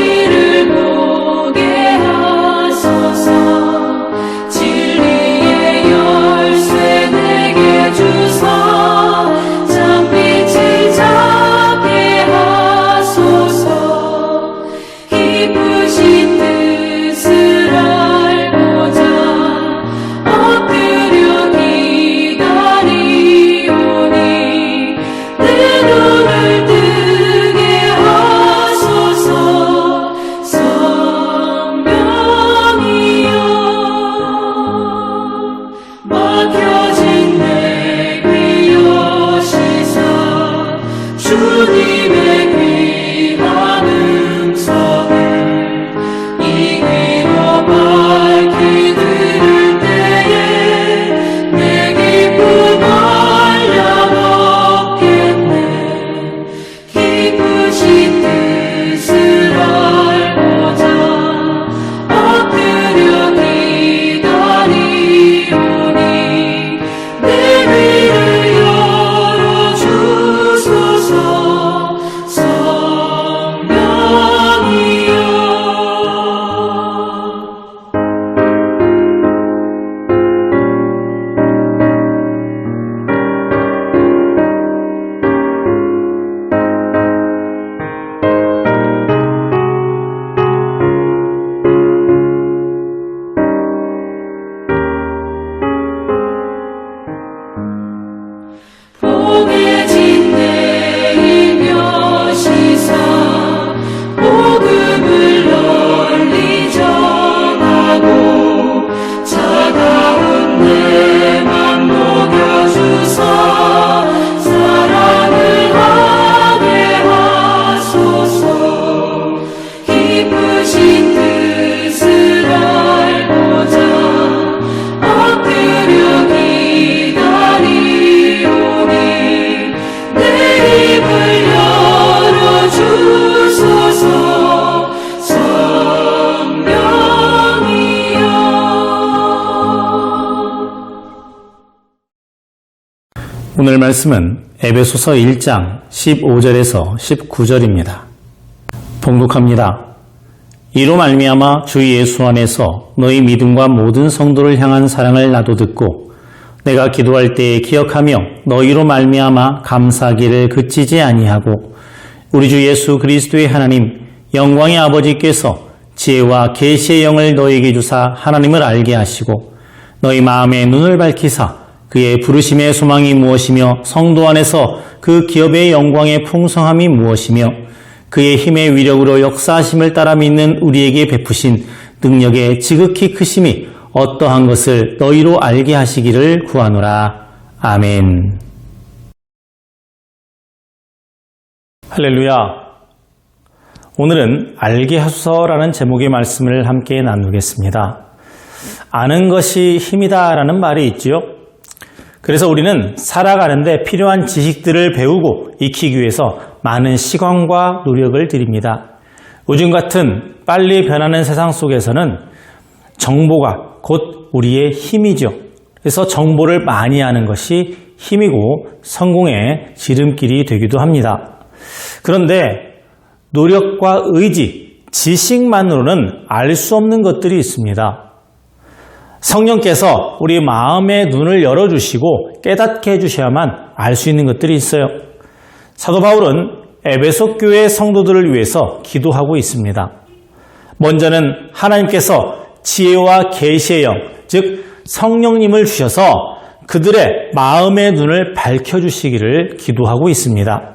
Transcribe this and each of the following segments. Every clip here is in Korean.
Spirit. 성 오늘 말씀은 에베소서 1장 15절에서 19절입니다. 봉독합니다. 이로 말미암아 주 예수 안에서 너희 믿음과 모든 성도를 향한 사랑을 나도 듣고 내가 기도할 때에 기억하며 너희로 말미암아 감사하기를 그치지 아니하고 우리 주 예수 그리스도의 하나님 영광의 아버지께서 지혜와 계시의 영을 너희에게 주사 하나님을 알게 하시고 너희 마음의 눈을 밝히사 그의 부르심의 소망이 무엇이며 성도 안에서 그 기업의 영광의 풍성함이 무엇이며 그의 힘의 위력으로 역사하심을 따라 믿는 우리에게 베푸신 능력의 지극히 크심이 어떠한 것을 너희로 알게 하시기를 구하노라. 아멘. 할렐루야. 오늘은 알게 하소서라는 제목의 말씀을 함께 나누겠습니다. 아는 것이 힘이다라는 말이 있지요. 그래서 우리는 살아가는데 필요한 지식들을 배우고 익히기 위해서 많은 시간과 노력을 들입니다. 요즘 같은 빨리 변하는 세상 속에서는 정보가 곧 우리의 힘이죠. 그래서 정보를 많이 하는 것이 힘이고 성공의 지름길이 되기도 합니다. 그런데 노력과 의지, 지식만으로는 알 수 없는 것들이 있습니다. 성령께서 우리 마음의 눈을 열어주시고 깨닫게 해주셔야만 알 수 있는 것들이 있어요. 사도 바울은 에베소 교회 성도들을 위해서 기도하고 있습니다. 먼저는 하나님께서 지혜와 계시의 영, 즉 성령님을 주셔서 그들의 마음의 눈을 밝혀 주시기를 기도하고 있습니다.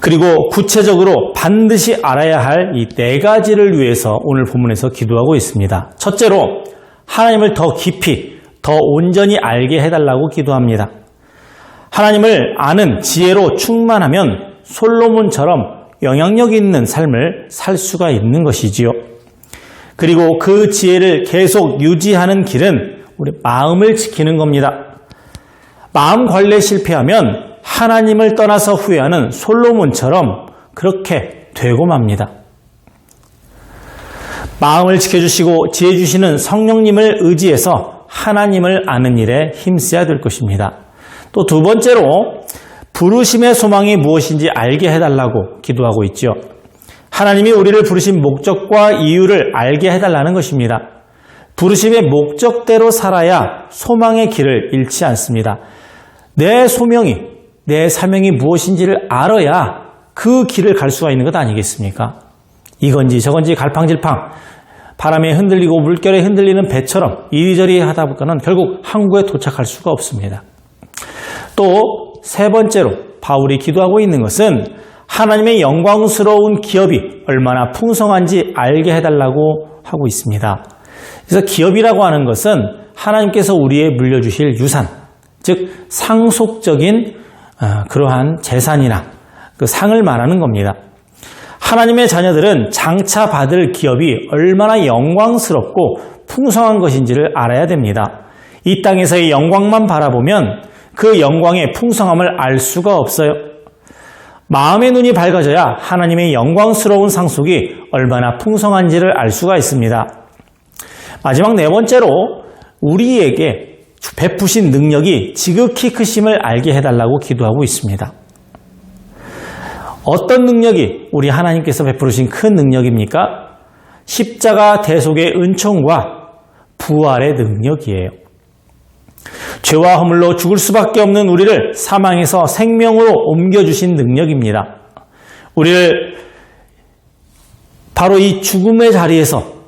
그리고 구체적으로 반드시 알아야 할 이 네 가지를 위해서 오늘 본문에서 기도하고 있습니다. 첫째로 하나님을 더 깊이, 더 온전히 알게 해달라고 기도합니다. 하나님을 아는 지혜로 충만하면 솔로몬처럼 영향력 있는 삶을 살 수가 있는 것이지요. 그리고 그 지혜를 계속 유지하는 길은 우리 마음을 지키는 겁니다. 마음 관리에 실패하면 하나님을 떠나서 후회하는 솔로몬처럼 그렇게 되고 맙니다. 마음을 지켜주시고 지혜 주시는 성령님을 의지해서 하나님을 아는 일에 힘써야 될 것입니다. 또 두 번째로 부르심의 소망이 무엇인지 알게 해달라고 기도하고 있죠. 하나님이 우리를 부르신 목적과 이유를 알게 해달라는 것입니다. 부르심의 목적대로 살아야 소망의 길을 잃지 않습니다. 내 소명이, 내 사명이 무엇인지를 알아야 그 길을 갈 수가 있는 것 아니겠습니까? 이건지 저건지 갈팡질팡 바람에 흔들리고 물결에 흔들리는 배처럼 이리저리 하다 보니까는 결국 항구에 도착할 수가 없습니다. 또 세 번째로 바울이 기도하고 있는 것은 하나님의 영광스러운 기업이 얼마나 풍성한지 알게 해달라고 하고 있습니다. 그래서 기업이라고 하는 것은 하나님께서 우리에 물려주실 유산, 즉 상속적인 어, 그러한 재산이나 그 상을 말하는 겁니다. 하나님의 자녀들은 장차 받을 기업이 얼마나 영광스럽고 풍성한 것인지를 알아야 됩니다. 이 땅에서의 영광만 바라보면 그 영광의 풍성함을 알 수가 없어요. 마음의 눈이 밝아져야 하나님의 영광스러운 상속이 얼마나 풍성한지를 알 수가 있습니다. 마지막 네 번째로 우리에게 베푸신 능력이 지극히 크심을 알게 해달라고 기도하고 있습니다. 어떤 능력이 우리 하나님께서 베푸신 큰 능력입니까? 십자가 대속의 은총과 부활의 능력이에요. 죄와 허물로 죽을 수밖에 없는 우리를 사망에서 생명으로 옮겨주신 능력입니다. 우리를 바로 이 죽음의 자리에서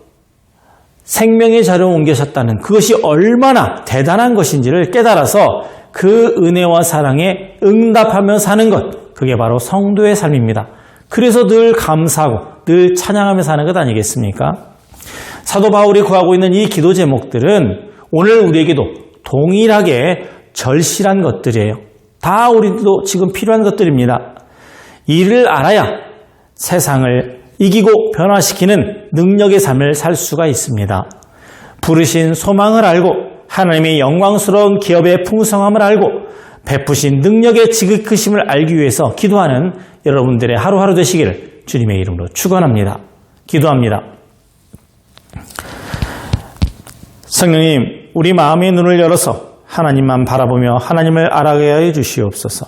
생명의 자리로 옮겨셨다는 그것이 얼마나 대단한 것인지를 깨달아서 그 은혜와 사랑에 응답하며 사는 것, 그게 바로 성도의 삶입니다. 그래서 늘 감사하고 늘 찬양하며 사는 것 아니겠습니까? 사도 바울이 구하고 있는 이 기도 제목들은 오늘 우리에게도 동일하게 절실한 것들이에요. 다 우리도 지금 필요한 것들입니다. 이를 알아야 세상을 이기고 변화시키는 능력의 삶을 살 수가 있습니다. 부르신 소망을 알고 하나님의 영광스러운 기업의 풍성함을 알고 베푸신 능력의 지극크심을 알기 위해서 기도하는 여러분들의 하루하루 되시기를 주님의 이름으로 축원합니다. 기도합니다. 성령님, 우리 마음의 눈을 열어서 하나님만 바라보며 하나님을 알아가게 하여 주시옵소서.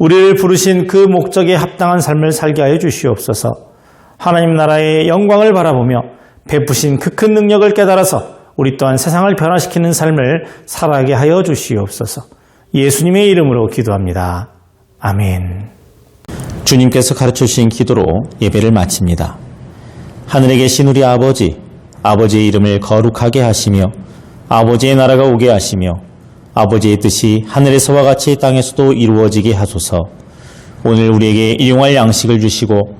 우리를 부르신 그 목적에 합당한 삶을 살게 하여 주시옵소서. 하나님 나라의 영광을 바라보며 베푸신 그 큰 능력을 깨달아서 우리 또한 세상을 변화시키는 삶을 살아가게 하여 주시옵소서. 예수님의 이름으로 기도합니다. 아멘. 주님께서 가르쳐 주신 기도로 예배를 마칩니다. 하늘에 계신 우리 아버지, 아버지의 이름을 거룩하게 하시며 아버지의 나라가 오게 하시며 아버지의 뜻이 하늘에서와 같이 땅에서도 이루어지게 하소서. 오늘 우리에게 일용할 양식을 주시고